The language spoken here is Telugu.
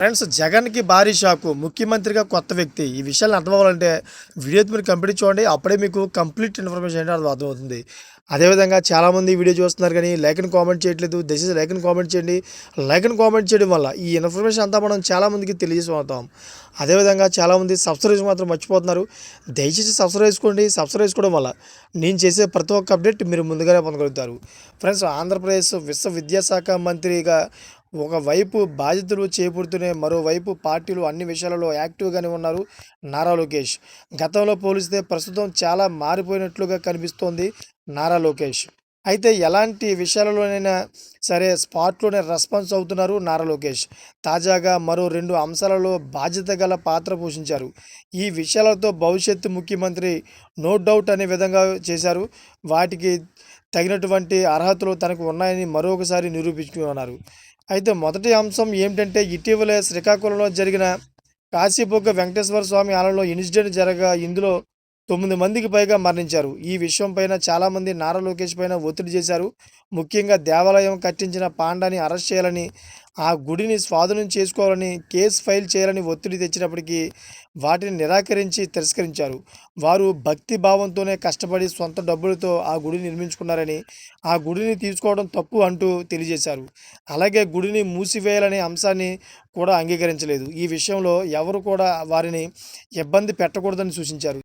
ఫ్రెండ్స్ జగన్కి భారీ షాకు. ముఖ్యమంత్రిగా కొత్త వ్యక్తి. ఈ విషయాన్ని అర్థం అవ్వాలంటే వీడియో మీరు కంప్లీట్ చూడండి. అప్పుడే మీకు కంప్లీట్ ఇన్ఫర్మేషన్ ఏంటో అర్థం అర్థమవుతుంది అదేవిధంగా చాలామంది వీడియో చూస్తున్నారు కానీ లైక్ అండ్ కామెంట్ చేయట్లేదు దయచేసి లైక్ అండ్ కామెంట్ చేయండి. లైక్ అండ్ కామెంట్ చేయడం వల్ల ఈ ఇన్ఫర్మేషన్ అంతా మనం చాలామందికి తెలియజేస్తాం అదేవిధంగా చాలామంది సబ్స్క్రైబ్ మాత్రం మర్చిపోతున్నారు. దయచేసి సబ్స్క్రైబ్ చేసుకోండి. సబ్స్క్రైబ్ చేసుకోవడం వల్ల నేను చేసే ప్రతి ఒక్క అప్డేట్ మీరు ముందుగానే పొందగలుగుతారు. ఫ్రెండ్స్ ఆంధ్రప్రదేశ్ విశ్వవిద్యాశాఖ మంత్రిగా ఒకవైపు బాధితులు చేపడుతూనే మరోవైపు పార్టీలు అన్ని విషయాలలో యాక్టివ్గానే ఉన్నారు నారా లోకేష్. గతంలో పోలిస్తే ప్రస్తుతం చాలా మారిపోయినట్లుగా కనిపిస్తోంది. నారా లోకేష్. అయితే ఎలాంటి విషయాలలోనైనా సరే స్పాట్లోనే రెస్పాన్స్ అవుతున్నారు నారా లోకేష్. తాజాగా మరో రెండు అంశాలలో బాధ్యత గల పాత్ర పోషించారు. ఈ విషయాలతో భవిష్యత్తు ముఖ్యమంత్రి నో డౌట్ అనే విధంగా చేశారు. వాటికి తగినటువంటి అర్హతలు తనకు ఉన్నాయని మరొకసారి నిరూపించుకున్నారు. అయితే మొదటి అంశం ఏమిటంటే ఇటీవలే శ్రీకాకుళంలో జరిగిన కాశీబొగ్గ వెంకటేశ్వర స్వామి ఆలయంలో ఇన్సిడెంట్ జరగ ఇందులో తొమ్మిది మందికి పైగా మరణించారు. ఈ విషయంపైన చాలామంది నారా లోకేష్ పైన ఒత్తిడి చేశారు. ముఖ్యంగా దేవాలయం కట్టించిన పాండాని అరెస్ట్ చేయాలని ఆ గుడిని స్వాధీనం చేసుకోవాలని కేసు ఫైల్ చేయాలని ఒత్తిడి తెచ్చినప్పటికీ వాటిని నిరాకరించి తిరస్కరించారు. వారు భక్తి భావంతోనే కష్టపడి సొంత డబ్బులతో ఆ గుడిని నిర్మించుకున్నారని ఆ గుడిని తీసుకోవడం తప్పు అంటూ తెలియజేశారు. అలాగే గుడిని మూసివేయాలనే అంశాన్ని కూడా అంగీకరించలేదు. ఈ విషయంలో ఎవరు కూడా వారిని ఇబ్బంది పెట్టకూడదని సూచించారు.